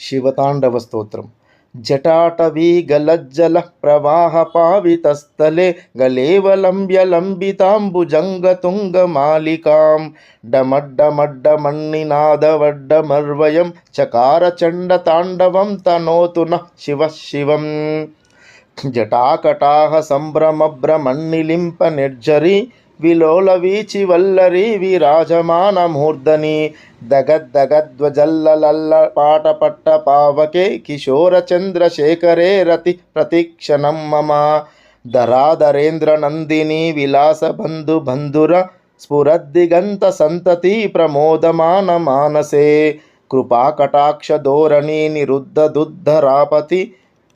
శివతాండవ స్తోత్రం జటాటవీ గలజ్జల ప్రవాహ పావితస్థలే గలేవలంబ్య లంబితాంబుజంగతుంగ మాలికాం డమడ్డమడ్డమన్నినాదవడ్డమర్వయం చకార చండ తాండవం శివ శివం జటాకటాహ సంభ్రమభ్రమన్నిలింప నిర్జరి విలోల వీచి వల్లరి విరాజమాన మూర్ధని దగద్దగద్వజల్లలల్ల పాట పట్ట పావకే కిశోర చంద్రశేఖరే రతి ప్రతిక్షణం మమ. ధరాధరేంద్ర నందిని విలాస బంధు బంధుర స్ఫురద్దిగంత సంతతి ప్రమోదమాన మానసే. కృపాకటాక్ష ధోరణి నిరుద్ధ దుద్ధరాపతి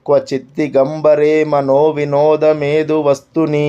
క్వచిద్దిగంబరే మనో వినోదమేదు వస్తుని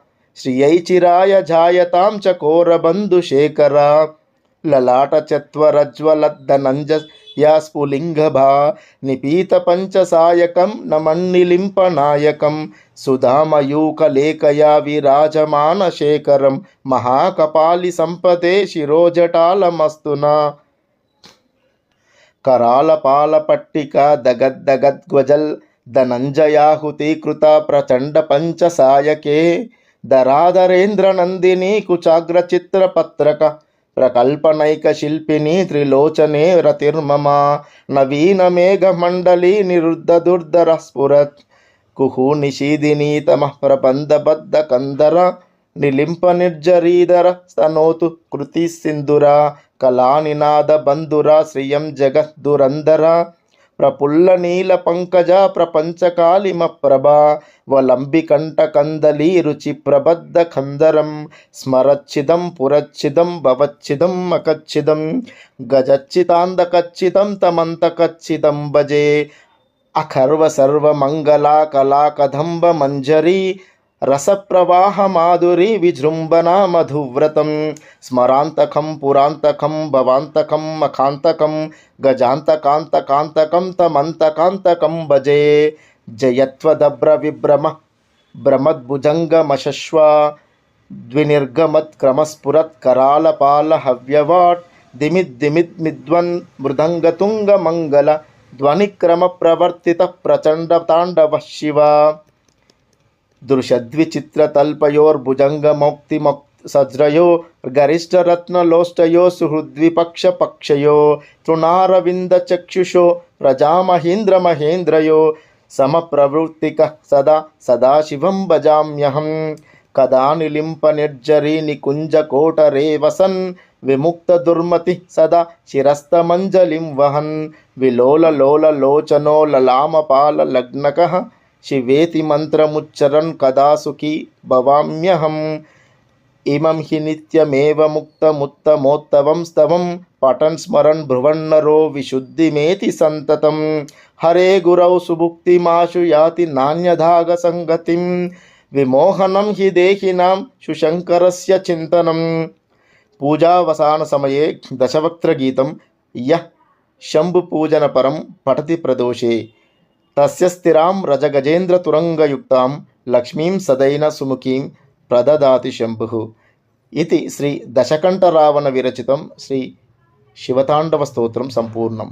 శ్రియైచిరాయ జాయతాం చ కోరబంధుశేఖర లలాట చత్వరజ్వలద్దనంజ యా స్ఫులింగభా నిపీత పంచసాయకం నమన్నిలింపనాయకం. సుధామయూకలేకయా విరాజమాన శేఖరం. మహాకపాలి సంపదే శిరోజటాలమస్తునా. కరాల పట్టిక దగద్దగద్గజల్ ధనంజయాహుతీకృత ప్రచండ పంచసాయకే. ధరాధరేంద్ర నందిని కుచాగ్ర చిత్ర పత్రక ప్రకల్పనైక శిల్పిని త్రిలోచనే రతిర్మమ నవీన మేఘ మండలి నిరుద్ధ దుర్ధర స్ఫురత్ కుహు నిషీదిని తమ ప్రబంధబద్ధ కందర నిలింప నిర్జరీధర స్తనోతు కృతి సింధుర కళానినాద బంధుర శ్రియం జగద్దురందర ప్రపుల్ల నీల పంకజ ప్రపంచకాలిమ ప్రభా వలంబికంఠ కందలి రుచి ప్రబద్ధ కందరం స్మరచ్చిదం పురచ్చిదం భవచ్చిదం అకచ్చిదం గజచ్చితాందకచ్చితం తమంతకచ్చితం భజే అఖర్వ సర్వమంగళా కళా మంజరీ రసప్రవాహమాధురి విజృంభణ మధువ్రతం. స్మరాంతకం పురాంతకం భవాంతకం మఖాంతకం గజాంతకాంతకాంతకం తమంతకాంతకం భజే. జయత్వదభ్ర విభ్రమ భ్రమద్భుజంగమశశ్వ ద్వినిర్గమత్క్రమస్ఫురత్ కరాలపాల హవ్యవాట్ దిమిద్దిమిద్మిద్వన్ మృదంగతుంగమంగళ ధ్వనిక్రమ ప్రవర్తిత ప్రచండ తాండవ శివ. దృశద్విచిత్రతల్పయోర్భుజంగమౌక్తిమౌక్ సజ్రయో గరిష్టరత్నలోష్టయో సుహృద్విపక్షపక్షయో తృణారవిందచక్షుషో ప్రజామహేంద్రమహేంద్రయో సమప్రవృత్తిక సదా సదాశివం భజామ్యహం కదా నిలింప నిర్జరీ నికుంజకోటరే వసన్ విముక్త దుర్మతి సదా శిరస్తమంజలిం శివేతి మంత్రముచ్చరన్ కదా సుఖీ భవామ్యహం. ఇమం హి నిత్యమేవ ముక్తముత్తమోత్తవం స్తవం పఠన్ స్మరన్ భ్రువన్నరో విశుద్ధిమేతి సంతతం. హరే గురౌ సుభుక్తిమాశు యాతి నాణ్యధాగ సంగతిం. విమోహనం హి దేహినాం సుశంకరస్య చింతనం. పూజావసాన సమయే దశవక్త్ర గీతం యః. శంభుపూజనపరం పఠతి ప్రదోషే. తస్య స్థిరాం రజగజేంద్ర తురంగయుక్తాం లక్ష్మీం సదైన సుముఖీం ప్రదదాతి శంభు. ఇది శ్రీ దశకంఠరావణ విరచితం శ్రీ శివతాండవ స్తోత్రం సంపూర్ణం.